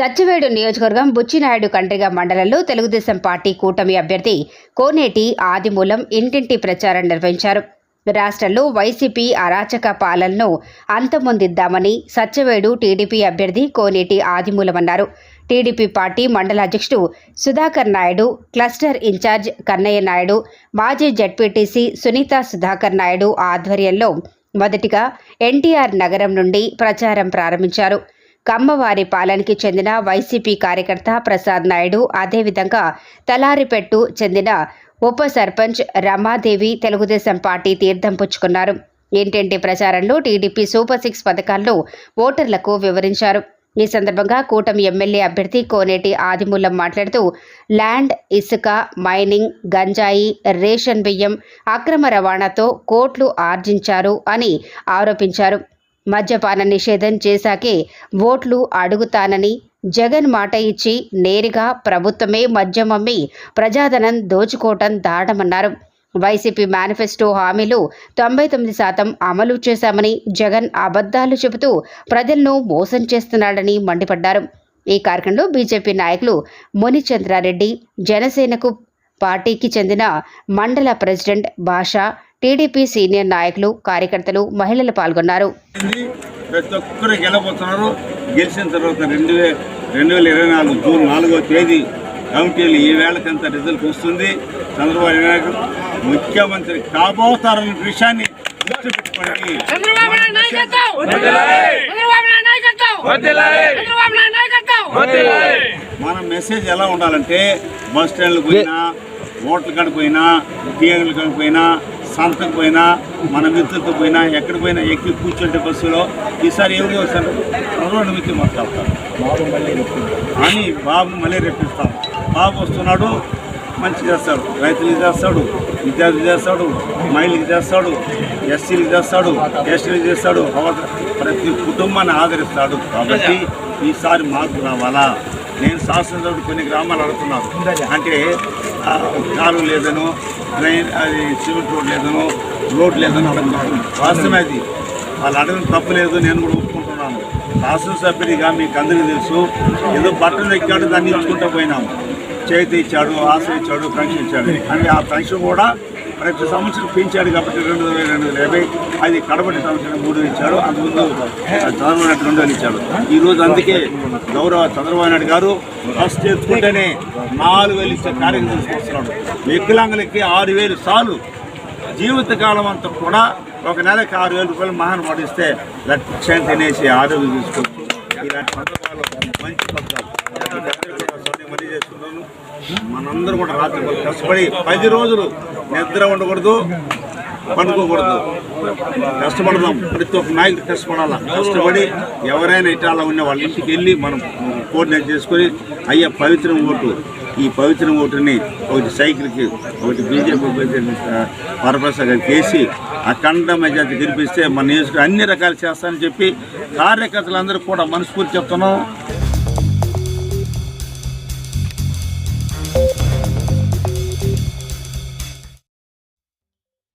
సచ్చివేడు నియోజకవర్గం బుచ్చినాయుడు కండ్రిగ మండలంలో తెలుగుదేశం పార్టీ కూటమి అభ్యర్థి కోనేటి ఆదిమూలం ఇంటింటి ప్రచారం నిర్వహించారు. రాష్ట్రంలో వైసీపీ అరాచక పాలనను అంతమొందిద్దామని సత్యవేడు టీడీపీ అభ్యర్థి కోనేటి ఆదిమూలం అన్నారు. టీడీపీ పార్టీ మండల అధ్యక్షుడు సుధాకర్ నాయుడు క్లస్టర్ ఇన్ఛార్జ్ కన్నయ్య నాయుడు మాజీ జడ్పీటీసీ సునీత సుధాకర్ నాయుడు ఆధ్వర్యంలో మొదటిగా ఎన్టీఆర్ నగరం నుండి ప్రచారం ప్రారంభించారు. కమ్మవారి పాలనకి చెందిన వైసీపీ కార్యకర్త ప్రసాద్ నాయుడు అదేవిధంగా తలారిపెట్టు చెందిన ఉప సర్పంచ్ రమాదేవి తెలుగుదేశం పార్టీ తీర్థం పుచ్చుకున్నారు. ఇంటింటి ప్రచారంలో టీడీపీ సూపర్ సిక్స్ పథకాల్లో ఓటర్లకు వివరించారు. ఈ సందర్భంగా కూటమి ఎమ్మెల్యే అభ్యర్థి కోనేటి ఆదిమూలం మాట్లాడుతూ ల్యాండ్ ఇసుక మైనింగ్ గంజాయి రేషన్ బియ్యం అక్రమ రవాణాతో కోట్లు ఆర్జించారు అని ఆరోపించారు. మద్యపాన నిషేధం చేశాకే ఓట్లు అడుగుతానని జగన్ మాట ఇచ్చి నేరుగా ప్రభుత్వమే మద్యం అమ్మి ప్రజాధనం దోచుకోవటం దాటమన్నారు. వైసీపీ మేనిఫెస్టో హామీలు తొంభై తొమ్మిది శాతం అమలు చేశామని జగన్ అబద్ధాలు చెబుతూ ప్రజలను మోసం చేస్తున్నాడని మండిపడ్డారు. ఈ కార్యక్రమంలో బీజేపీ నాయకులు మునిచంద్రారెడ్డి జనసేనకు పార్టీకి చెందిన మండల ప్రెసిడెంట్ భాష టీడీపీ సీనియర్ నాయకులు కార్యకర్తలు మహిళలు పాల్గొన్నారు. ప్రతి ఒక్కరు గెలబోతున్నారు గెలిచిన తర్వాత రెండు వే రెండు వేల ఇరవై నాలుగు జూన్ నాలుగో తేదీ కమిటీలు ఈ వేళకంత రిజల్ట్ వస్తుంది. చంద్రబాబు నాయుడు ముఖ్యమంత్రి కాబోతారన్న విషయాన్ని దృష్టి పెట్టుకోండి మన మెసేజ్ ఎలా ఉండాలంటే బస్ స్టాండ్లకు పోయినా ఓట్ల కాడికి పోయినా థియేటర్ల కాడికి సంతకు పోయినా మన మిత్రులతో పోయినా ఎక్కడ పోయినా ఎక్కి కూర్చుంటే బస్సులో ఈసారి ఎవరు వస్తారు రెండు మిత్రులు మాట్లాడతారు. అని బాబు మళ్ళీ రెప్పిస్తాం బాబు వస్తున్నాడు మంచి చేస్తాడు. రైతులకు చేస్తాడు విద్యార్థులు చేస్తాడు మహిళలకు చేస్తాడు ఎస్సీలకు చేస్తాడు ఎస్టీలకు చేస్తాడు. ప్రతి కుటుంబాన్ని ఆదరిస్తాడు. కాబట్టి ఈసారి మార్పు రావాలా? నేను శాసనసభ్యుడు కొన్ని గ్రామాలు అడుగుతున్నాను. అంటే ఆ, కాలువ లేదను డ్రైన్ అది సిమెంట్ రోడ్ లేదను రోడ్ లేదని అడుగుతున్నాను వాస్తవమే అది. వాళ్ళు అడగడం తప్పు లేదు నేను కూడా ఒప్పుకుంటున్నాను. శాసనసభ్యుడిగా మీకు అందరికీ తెలుసు ఏదో బట్టలు ఎక్కాడు దాన్ని ఇచ్చుకుంటూ పోయినాము చేతి ఇచ్చాడు ఆశ ఇచ్చాడు పెన్షన్ ఇచ్చాడు. అంటే ఆ పెన్షన్ కూడా ప్రతి సంవత్సరం పెంచాడు కాబట్టి రెండు వేల రెండు వేల యాభై అది కడపటి సంవత్సరం మూడు ఇచ్చాడు. అంతకుముందు చంద్రబాబు నాయుడు రెండు వేలు ఇచ్చాడు. ఈరోజు అందుకే గౌరవ చంద్రబాబు నాయుడు గారు ఫస్ట్ చేసుకుంటేనే నాలుగు వేలు ఇచ్చే కార్యక్రమం తీసుకొస్తున్నాడు వికలాంగులకి ఆరు వేలు చాలు. జీవితకాలం అంతా కూడా ఒక నెలకి ఆరు వేల రూపాయలు మహాన్ పడిస్తే లక్ష్యం తినేసి ఆరోగ్యం తీసుకోవచ్చు ఇలాంటి పథకాలు మంచి పథకాలు సోదరి చేస్తున్నాను మనందరం కూడా రాత్రి కష్టపడి పది రోజులు నిద్ర ఉండకూడదు పండుకోకూడదు. కష్టపడదాం. ప్రతి ఒక్క నాయకుడు కష్టపడాలా? కష్టపడి ఎవరైనా ఇటాలా ఉన్న వాళ్ళ ఇంటికి వెళ్ళి మనం కోఆర్డినేట్ చేసుకొని అయ్యా పవిత్రం ఓటు. ఈ పవిత్రం ఓటుని ఒకటి సైకిల్కి ఒకటి బీజేపీ పరప్రసాద్ గారికి వేసి అఖండ మెజార్టీ గెలిపిస్తే మన నియోజకవర్గం అన్ని రకాలు చేస్తానని చెప్పి కార్యకర్తలందరూ కూడా మనస్ఫూర్తి చెప్తున్నాం.